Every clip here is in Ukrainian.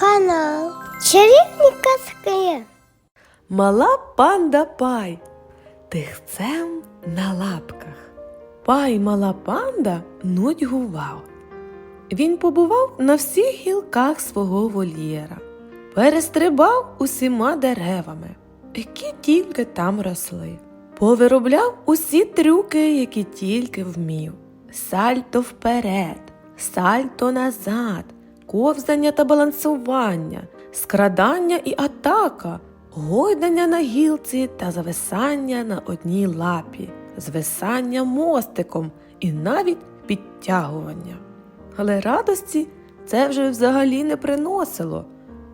Канал Чарівні казки. Мала панда Пай тихцем на лапках. Пай мала панда нудьгував. Він побував на всіх гілках свого вольєра, перестрибав усіма деревами, які тільки там росли, повиробляв усі трюки, які тільки вмів. Сальто вперед, сальто назад, ковзання та балансування, скрадання і атака, гойдання на гілці та зависання на одній лапі, звисання мостиком і навіть підтягування. Але радості це вже взагалі не приносило,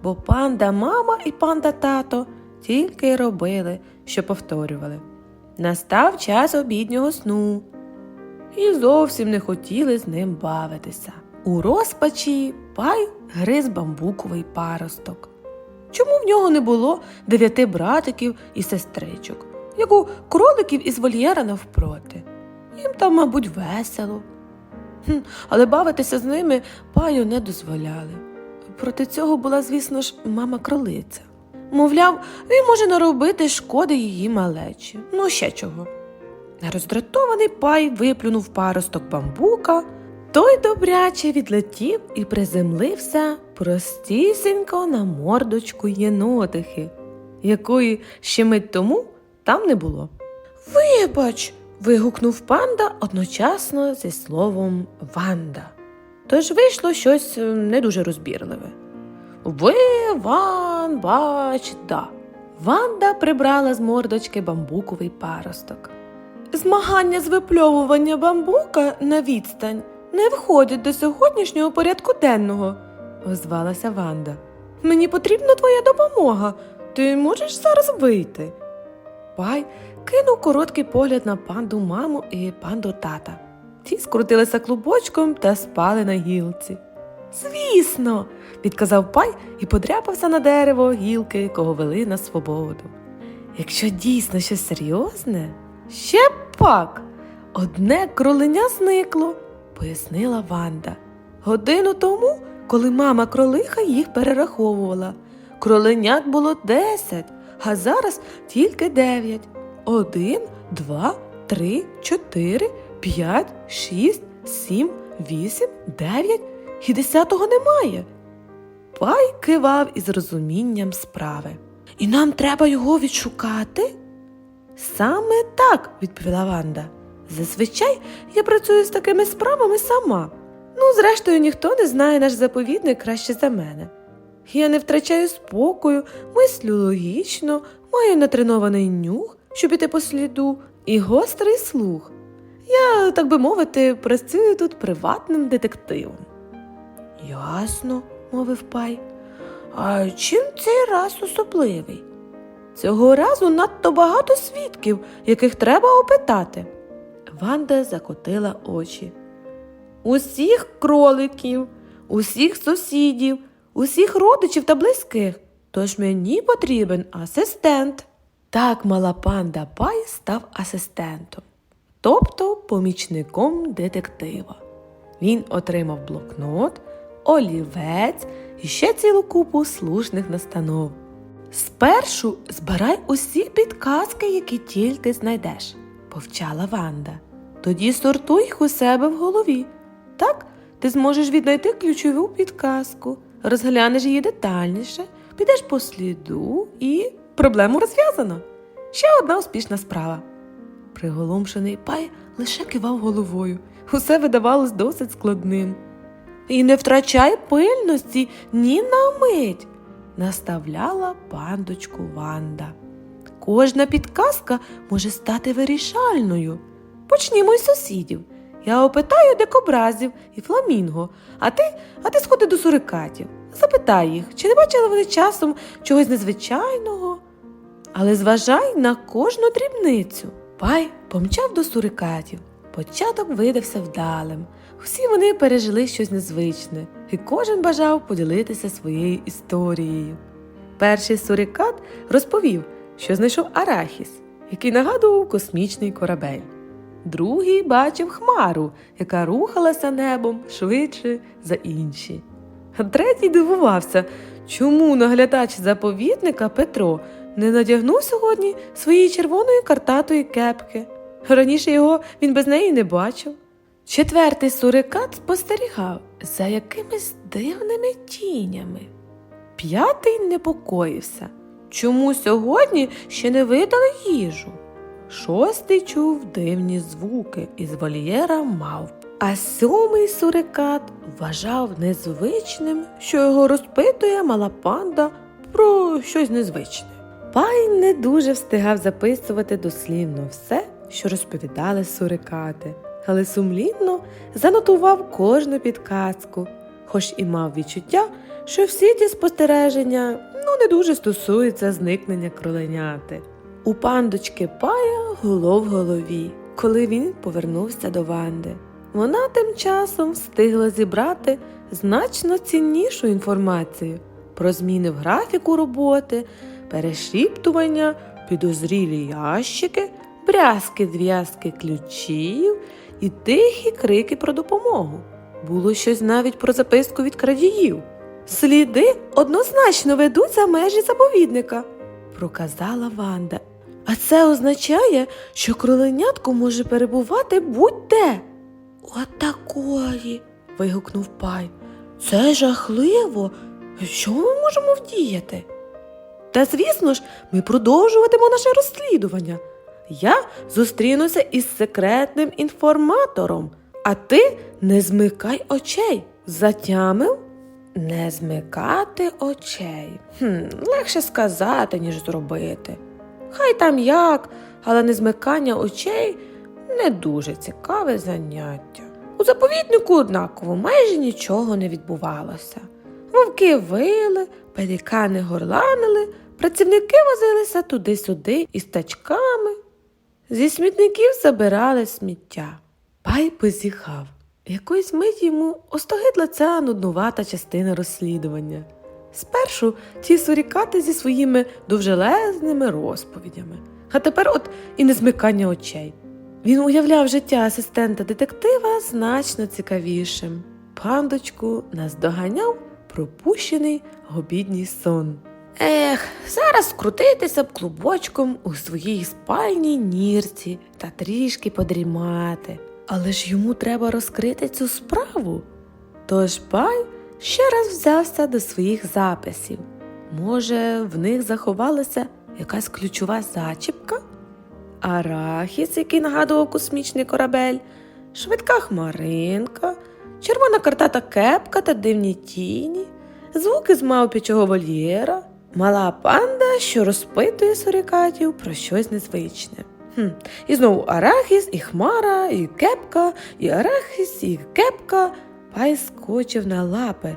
бо панда мама і панда тато тільки робили, що повторювали. Настав час обіднього сну, і зовсім не хотіли з ним бавитися. У розпачі пай гриз бамбуковий паросток. Чому в нього не було дев'яти братиків і сестричок, як у кроликів із вольєра навпроти? Їм там, мабуть, весело. Хм, але бавитися з ними паю не дозволяли. Проти цього була, звісно ж, мама кролиця. Мовляв, він може наробити шкоди її малечі. Ну, ще чого. Роздратований пай виплюнув паросток бамбука, той добряче відлетів і приземлився простісінько на мордочку єнотихи, якої ще мить тому там не було. Вибач. вигукнув панда одночасно зі словом Ванда. Тож вийшло щось е, не дуже розбірливе. Ви, Ван, бач, да. Ванда прибрала з мордочки бамбуковий паросток. Змагання з випльовування бамбука на відстань не входять до сьогоднішнього порядку денного, озвалася Ванда. Мені потрібна твоя допомога. Ти можеш зараз вийти. Пай кинув короткий погляд на панду маму і панду тата. Ті скрутилися клубочком та спали на гілці. Звісно, відказав пай і подряпався на дерево гілки, кого вели на свободу. Якщо дійсно щось серйозне, ще пак. Одне кроленя зникло, пояснила Ванда. Годину тому, коли мама кролиха їх перераховувала. Кроленят було десять, а зараз тільки дев'ять. Один, два, три, чотири, п'ять, шість, сім, вісім, дев'ять і десятого немає. Пай кивав із розумінням справи. І нам треба його відшукати? Саме так, відповіла Ванда. Зазвичай я працюю з такими справами сама. Ну, зрештою, ніхто не знає наш заповідник краще за мене. Я не втрачаю спокою, мислю логічно, маю натренований нюх, щоб іти по сліду, і гострий слух. Я, так би мовити, працюю тут приватним детективом. Ясно, мовив пай. А чим цей раз особливий? Цього разу надто багато свідків, яких треба опитати. Ванда закотила очі. Усіх кроликів, усіх сусідів, усіх родичів та близьких. Тож мені потрібен асистент. Так мала панда Пай став асистентом, тобто помічником детектива. Він отримав блокнот, олівець і ще цілу купу слушних настанов. Спершу збирай усі підказки, які тільки знайдеш, повчала Ванда. Тоді сортуй їх у себе в голові. Так ти зможеш віднайти ключову підказку, розглянеш її детальніше, підеш по сліду і проблему розв'язано. Ще одна успішна справа. Приголомшений пай лише кивав головою. Усе видавалось досить складним. І не втрачай пильності ні на мить, наставляла пандочку Ванда. Кожна підказка може стати вирішальною. Почнімо із сусідів. Я опитаю дикобразів і фламінго, а ти, а ти сходи до сурикатів. Запитай їх, чи не бачили вони часом чогось незвичайного. Але зважай на кожну дрібницю. Пай помчав до сурикатів. Початок видався вдалим. Всі вони пережили щось незвичне, і кожен бажав поділитися своєю історією. Перший сурикат розповів, що знайшов арахіс, який нагадував космічний корабель. Другий бачив хмару, яка рухалася небом швидше за інші. А третій дивувався, чому наглядач заповідника Петро не надягнув сьогодні своєї червоної картатої кепки. Раніше його він без неї не бачив. Четвертий сурикат спостерігав за якимись дивними тінями. П'ятий непокоївся, чому сьогодні ще не видали їжу. Шостий чув дивні звуки із вольєра мавп. А сьомий сурикат вважав незвичним, що його розпитує мала панда про щось незвичне. Пай не дуже встигав записувати дослівно все, що розповідали сурикати, але сумлінно занотував кожну підказку, хоч і мав відчуття, що всі ті спостереження ну не дуже стосуються зникнення кроленяти. У пандочки пая гуло в голові, коли він повернувся до Ванди. Вона тим часом встигла зібрати значно ціннішу інформацію про зміни в графіку роботи, перешіптування, підозрілі ящики, брязки зв'язки ключів і тихі крики про допомогу. Було щось навіть про записку від крадіїв. Сліди однозначно ведуть за межі заповідника, проказала Ванда. А це означає, що кроленятко може перебувати будь-де. Отакої. вигукнув пай. Це жахливо. Що ми можемо вдіяти? Та звісно ж, ми продовжуватимо наше розслідування. Я зустрінуся із секретним інформатором, а ти не змикай очей. Затямив? Не змикати очей. Хм, легше сказати, ніж зробити. Хай там як, але незмикання очей не дуже цікаве заняття. У заповіднику однаково майже нічого не відбувалося. Вовки вили, пелікани горланили, працівники возилися туди-сюди із тачками. Зі смітників забирали сміття. Пай позіхав. Якоїсь мить йому остогидла ця нуднувата частина розслідування. Спершу ті сурікати зі своїми довжелезними розповідями, а тепер от і незмикання очей. Він уявляв життя асистента детектива значно цікавішим. Пандочку наздоганяв пропущений обідній сон. Ех, зараз крутитися б клубочком у своїй спальній нірці та трішки подрімати. Але ж йому треба розкрити цю справу. Тож пай ще раз взявся до своїх записів. Може, в них заховалася якась ключова зачіпка? Арахіс, який нагадував космічний корабель, швидка хмаринка, червона картата кепка та дивні тіні, звуки з мавпічого вольєра, мала панда, що розпитує сурикатів про щось незвичне. Хм. І знову арахіс, і хмара, і кепка, і арахіс, і кепка. Пай скочив на лапи.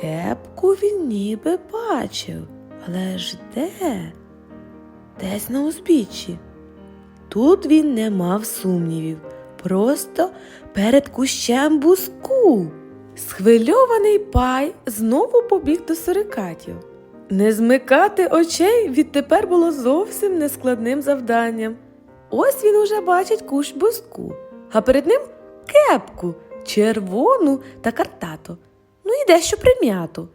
Кепку він ніби бачив, але ж де? Десь на узбіччі. Тут він не мав сумнівів, просто перед кущем буску. Схвильований пай знову побіг до сурикатів. Не змикати очей відтепер було зовсім нескладним завданням. Ось він уже бачить кущ буску, а перед ним кепку, червону та картату, ну і дещо прим'яту.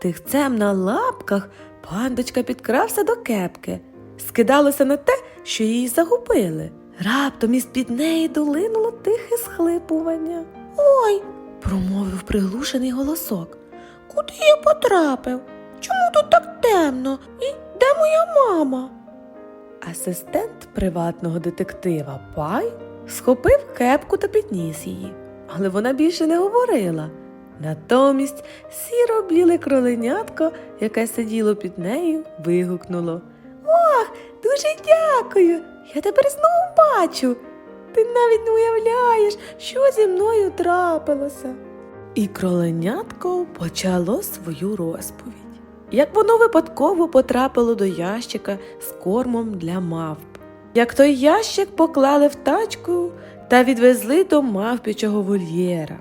Тихцем на лапках пандочка підкрався до кепки. Скидалося на те, що її загубили. Раптом із-під неї долинуло тихе схлипування. Ой, промовив приглушений голосок. Куди я потрапив? Чому тут так темно? І де моя мама? Асистент приватного детектива Пай схопив кепку та підніс її, але вона більше не говорила. Натомість сіро біле кроленятко, яке сиділо під нею, вигукнуло. Ох, дуже дякую. Я тепер знову бачу. Ти навіть не уявляєш, що зі мною трапилося. І кроленятко почало свою розповідь. Як воно випадково потрапило до ящика з кормом для мавп. Як той ящик поклали в тачку та відвезли до мавпічого вольєра.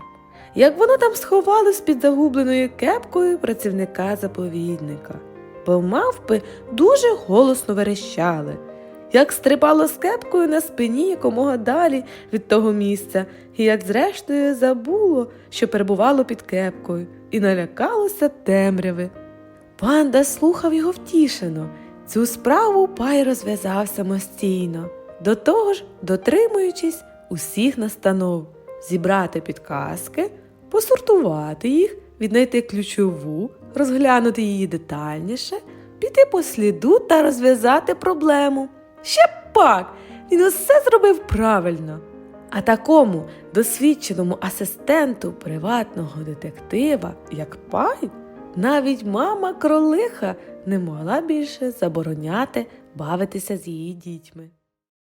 Як воно там сховалось під загубленою кепкою працівника заповідника. Бо мавпи дуже голосно верещали, як стрибало з кепкою на спині якомога далі від того місця, і як зрештою забуло, що перебувало під кепкою, і налякалося темряви. Панда слухав його втішено. Цю справу пай розв'язав самостійно, до того ж дотримуючись усіх настанов зібрати підказки, посортувати їх, віднайти ключову, розглянути її детальніше, піти по сліду та розв'язати проблему. Ще пак! Він усе зробив правильно. А такому досвідченому асистенту приватного детектива, як Пай, навіть мама кролиха не могла більше забороняти бавитися з її дітьми.